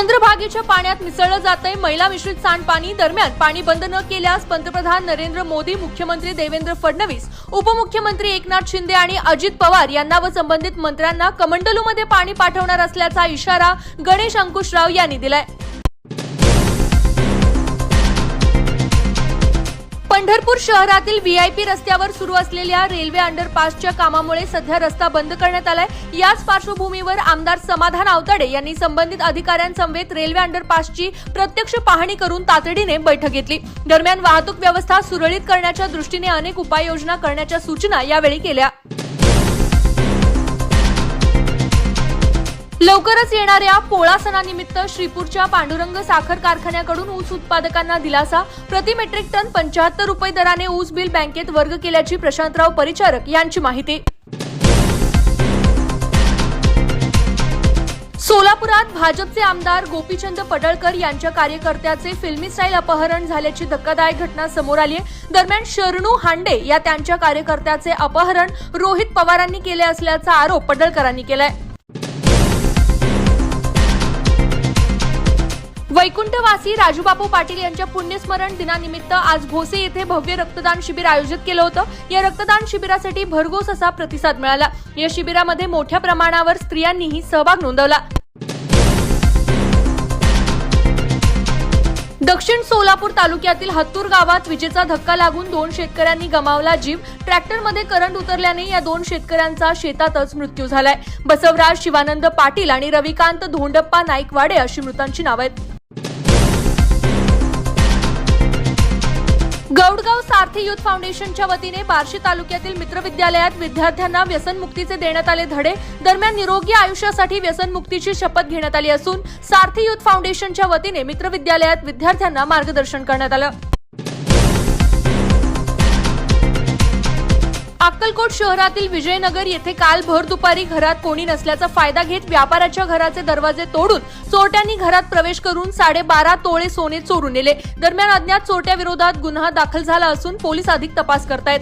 चंद्रभागेच्या पाण्यात मिसळलं जातंय. मैला मिश्रित सांडपाणी दरम्यान पाणी बंद न केल्यास पंतप्रधान नरेंद्र मोदी मुख्यमंत्री देवेंद्र फडणवीस उपमुख्यमंत्री एकनाथ शिंदे आणि अजित पवार यांना व संबंधित मंत्र्यांना कमंडलूमध्ये पाणी पाठवणार असल्याचा इशारा गणेश अंकुशराव यांनी दिलाय. पंढरपूर शहरातील व्हीआयपी रस्त्यावर सुरू असलेल्या रेल्वे अंडरपासच्या कामामुळे सध्या रस्ता बंद करण्यात आलाय. याच पार्श्वभूमीवर आमदार समाधान आवताडे यांनी संबंधित अधिकाऱ्यांसमवेत रेल्वे अंडरपासची प्रत्यक्ष पाहणी करून तातडीने बैठक घेतली. दरम्यान वाहतूक व्यवस्था सुरळीत करण्याच्या दृष्टीने अनेक उपाययोजना करण्याच्या सूचना यावेळी केल्या. लवकरच येणाऱ्या पोळा सणानिमित्त श्रीपूरच्या पांडुरंग साखर कारखान्याकडून ऊस उत्पादकांना दिलासा. प्रति मेट्रिक टन पंचाहत्तर रुपये दराने ऊस बिल बँकेत वर्ग केल्याची प्रशांतराव परिचारक यांची माहिती. सोलापुरात भाजपचे आमदार गोपीचंद पडळकर यांच्या कार्यकर्त्याचे फिल्मी स्टाईल अपहरण झाल्याची धक्कादायक घटना समोर आली आहे. दरम्यान शरणू हांडे या त्यांच्या कार्यकर्त्याचे अपहरण रोहित पवारांनी केले असल्याचा आरोप पडळकरांनी केलाय. वैकुंठवासी राजूबापू पाटील यांच्या पुण्यस्मरण दिनानिमित्त आज भोसे येथे भव्य रक्तदान शिबिर आयोजित केलं होतं. या रक्तदान शिबिरासाठी भरघोस असा प्रतिसाद मिळाला. या शिबिरामध्ये मोठ्या प्रमाणावर स्त्रियांनीही सहभाग नोंदवला. दक्षिण सोलापूर तालुक्यातील हत्तूर गावात विजेचा धक्का लागून दोन शेतकऱ्यांनी गमावला जीव. ट्रॅक्टरमध्ये करंट उतरल्याने या दोन शेतकऱ्यांचा शेतातच मृत्यू झालाय. बसवराज शिवानंद पाटील आणि रविकांत धोंडप्पा नाईकवाडे अशी मृतांची नावं आहेत. गौडगाव सारथी युथ फाउंडेशनच्या वतीने बार्शी तालुक्यातील मित्र विद्यालयात विद्यार्थ्यांना व्यसनमुक्तीचे देण्यात आले धडे. दरम्यान निरोगी आयुष्यासाठी व्यसनमुक्तीची शपथ घेण्यात आली असून सारथी युथ फाउंडेशनच्या वतीने मित्र विद्यालयात विद्यार्थ्यांना मार्गदर्शन करण्यात आलं. अक्कलकोट शहरातील विजयनगर येथे काल भर दुपारी घरात कोणी नसल्याचा फायदा घेत व्यापाऱ्याच्या घराचे दरवाजे तोडून चोरट्यांनी घरात प्रवेश करून साडेबारा तोळे सोने चोरून नेले. दरम्यान अज्ञात चोरट्या विरोधात गुन्हा दाखल झाला असून पोलीस अधिक तपास करतायत.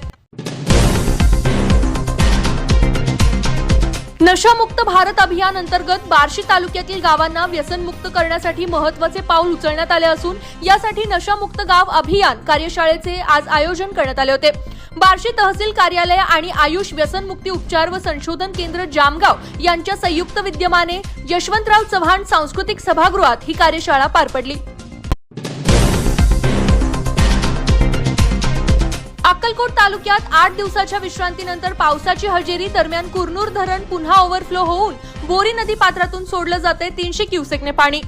नशामुक्त भारत अभियान अंतर्गत बार्शी तालुक्यातील गावांना व्यसनमुक्त करण्यासाठी महत्त्वाचे पाऊल उचलण्यात आले असून यासाठी नशामुक्त गाव अभियान कार्यशाळेचे आज आयोजन करण्यात आले होते. बार्शी तहसील कार्यालय आणि आयुष व्यसनमुक्ती उपचार व संशोधन केंद्र जामगाव यांच्या संयुक्त विद्यमाने यशवंतराव चव्हाण सांस्कृतिक सभागृहात ही कार्यशाळा पार पडली. अक्कलकोट तालुक्यात आठ दिवसाच्या विश्रांतीनंतर पावसाची हजेरी दरम्यान कुरनूर धरण पुन्हा ओव्हरफ्लो होऊन बोरी नदी पात्रातून सोडलं जाते तीनशे क्युसेकने पाणी.